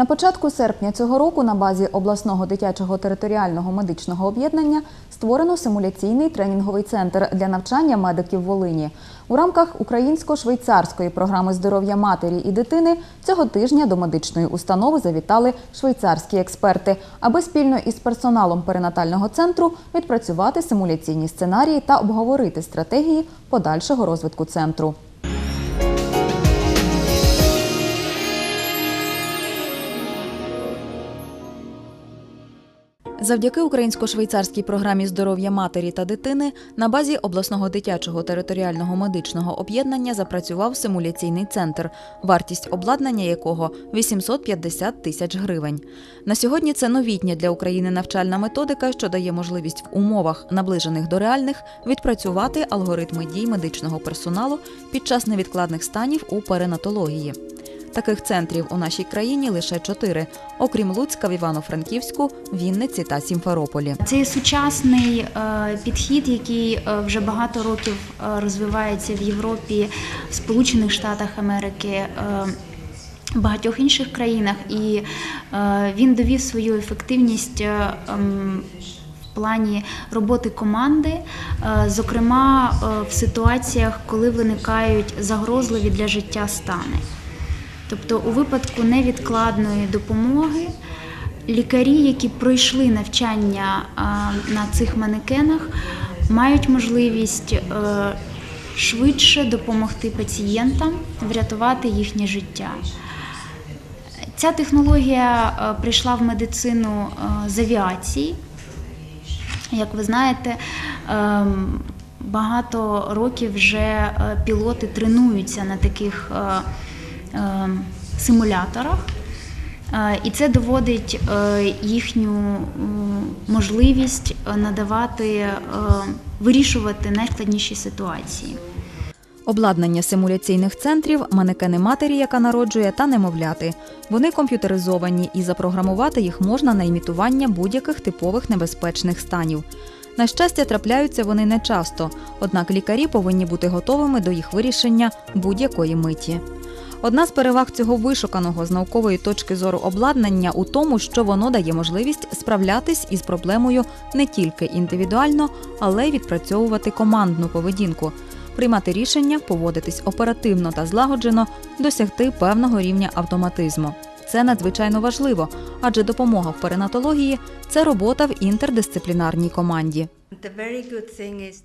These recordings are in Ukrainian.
На початку серпня цього року на базі обласного дитячого територіального медичного об'єднання створено симуляційний тренінговий центр для навчання медиків Волині. У рамках українсько-швейцарської програми здоров'я матері і дитини цього тижня до медичної установи завітали швейцарські експерти, аби спільно із персоналом перинатального центру відпрацювати симуляційні сценарії та обговорити стратегії подальшого розвитку центру. Завдяки українсько-швейцарській програмі здоров'я матері та дитини на базі обласного дитячого територіального медичного об'єднання запрацював симуляційний центр, вартість обладнання якого 850 тисяч гривень. На сьогодні це новітня для України навчальна методика, що дає можливість в умовах, наближених до реальних, відпрацювати алгоритми дій медичного персоналу під час невідкладних станів у перинатології. Таких центрів у нашій країні лише чотири, окрім Луцька в Івано-Франківську, Вінниці та Сімферополі. Це сучасний е, підхід, який е, вже багато років е, розвивається в Європі, в Сполучених Штатах Америки. Багатьох інших країнах, і він довів свою ефективність ем, в плані роботи команди, зокрема в ситуаціях, коли виникають загрозливі для життя стани. Тобто, у випадку невідкладної допомоги лікарі, які пройшли навчання на цих манекенах, мають можливість е, швидше допомогти пацієнтам врятувати їхнє життя. Ця технологія е, прийшла в медицину е, з авіації. Як ви знаєте, ем, багато років вже пілоти тренуються на таких симуляторах, Е, і це доводить е, їхню можливість е, надавати, е, вирішувати найскладніші ситуації. Обладнання симуляційних центрів, манекени матері, яка народжує, та немовляти. Вони комп'ютеризовані і запрограмувати їх можна на імітування будь-яких типових небезпечних станів. На щастя, трапляються вони не часто, однак лікарі повинні бути готовими до їх вирішення будь-якої миті. Одна з переваг цього вишуканого з наукової точки зору обладнання у тому, що воно дає можливість справлятись із проблемою не тільки індивідуально, але й відпрацьовувати командну поведінку, приймати рішення, поводитись оперативно та злагоджено, досягти певного рівня автоматизму. Це надзвичайно важливо, адже допомога в перинатології це робота в інтердисциплінарній команді.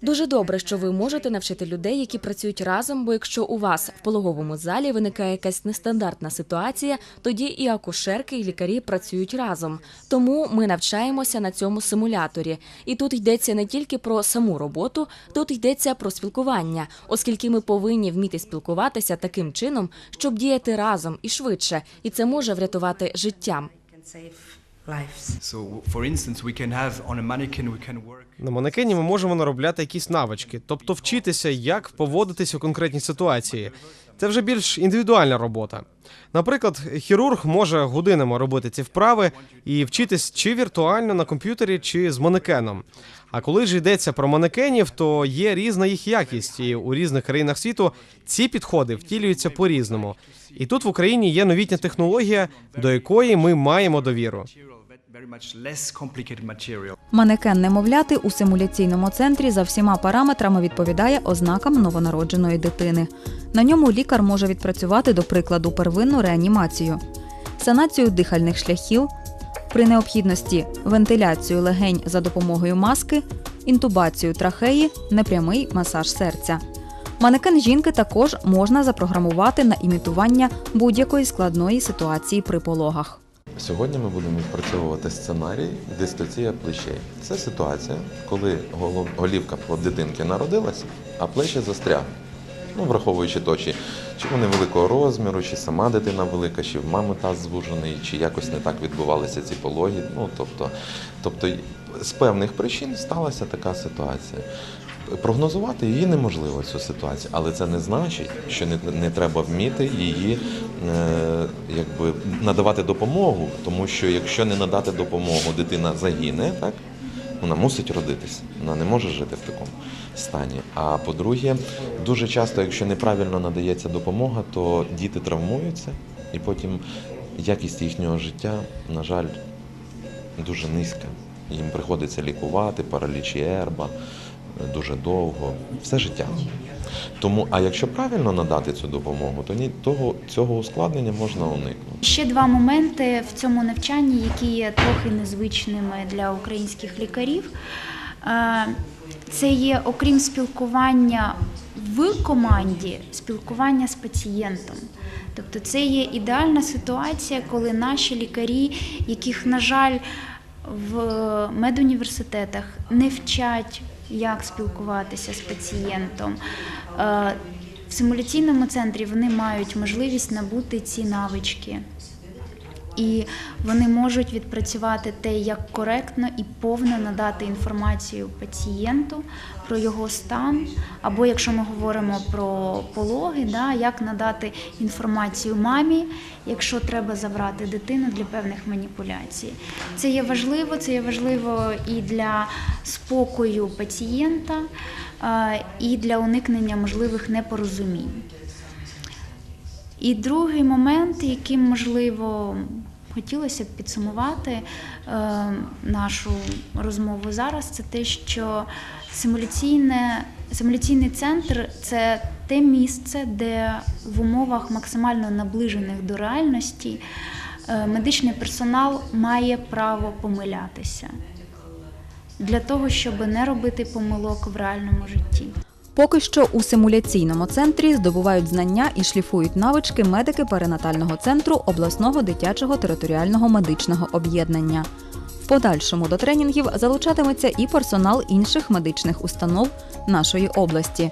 Дуже добре, що ви можете навчити людей, які працюють разом. Бо якщо у вас в пологовому залі виникає якась нестандартна ситуація, тоді і акушерки, і лікарі працюють разом. Тому ми навчаємося на цьому симуляторі. І тут йдеться не тільки про саму роботу, тут йдеться про спілкування, оскільки ми повинні вміти спілкуватися таким чином, щоб діяти разом і швидше, і це може врятувати життя. So, for instance, we can have on a mannequin, we can work. На манекені ми можемо наробляти якісь навички, тобто вчитися, як поводитися у конкретній ситуації. Це вже більш індивідуальна робота. Наприклад, хірург може годинами робити ці вправи і вчитись чи віртуально на комп'ютері, чи з манекеном. А коли ж йдеться про манекенів, то є різна їх якість, і у різних країнах світу ці підходи втілюються по-різному. І тут в Україні є новітня технологія, до якої ми маємо довіру. Манекен немовляти у симуляційному центрі за всіма параметрами відповідає ознакам новонародженої дитини. На ньому лікар може відпрацювати, до прикладу, первинну реанімацію, санацію дихальних шляхів, при необхідності вентиляцію легень за допомогою маски, інтубацію трахеї, непрямий масаж серця. Манекен жінки також можна запрограмувати на імітування будь-якої складної ситуації при пологах. Сьогодні ми будемо відпрацьовувати сценарій дистація плечей. Це ситуація, коли голівка дитинки народилася, а плечі застрягли. Ну, враховуючи то, чи, чи вони великого розміру, чи сама дитина велика, чи в мами таз звужений, чи якось не так відбувалися ці пологи. Ну, тобто, тобто з певних причин сталася така ситуація. Прогнозувати її неможливо цю ситуацію, але це не значить, що не, не треба вміти її е, якби надавати допомогу, тому що якщо не надати допомогу, дитина загине, так? Вона мусить родитися, вона не може жити в такому стані. А по-друге, дуже часто, якщо неправильно надається допомога, то діти травмуються і потім якість їхнього життя, на жаль, дуже низька. Їм приходиться лікувати паралічі ерба дуже довго, все життя. Тому, а якщо правильно надати цю допомогу, то ні того цього ускладнення можна уникнути. Ще два моменти в цьому навчанні, які є трохи незвичними для українських лікарів. Е, Це є, окрім спілкування в команді, спілкування з пацієнтом. Тобто це є ідеальна ситуація, коли наші лікарі, яких, на жаль, в медуніверситетах не вчать, як спілкуватися з пацієнтом. Е, В симуляційному центрі вони мають можливість набути ці навички. І вони можуть відпрацювати те, як коректно і повно надати інформацію пацієнту про його стан, або якщо ми говоримо про пологи, да, як надати інформацію мамі, якщо треба забрати дитину для певних маніпуляцій. Це є важливо, це є важливо і для спокою пацієнта, і для уникнення можливих непорозумінь. І другий момент, яким можливо хотілося б підсумувати е, нашу розмову зараз, це те, що симуляційний центр це те місце, де в умовах максимально наближених до реальності е, медичний персонал має право помилятися для того, щоб не робити помилок в реальному житті. Поки що у симуляційному центрі здобувають знання і шліфують навички медики перинатального центру обласного дитячого територіального медичного об'єднання. В подальшому до тренінгів залучатиметься і персонал інших медичних установ нашої області.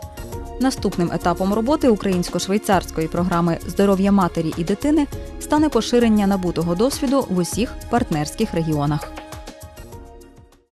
Наступним етапом роботи українсько-швейцарської програми здоров'я матері і дитини стане поширення набутого досвіду в усіх партнерських регіонах.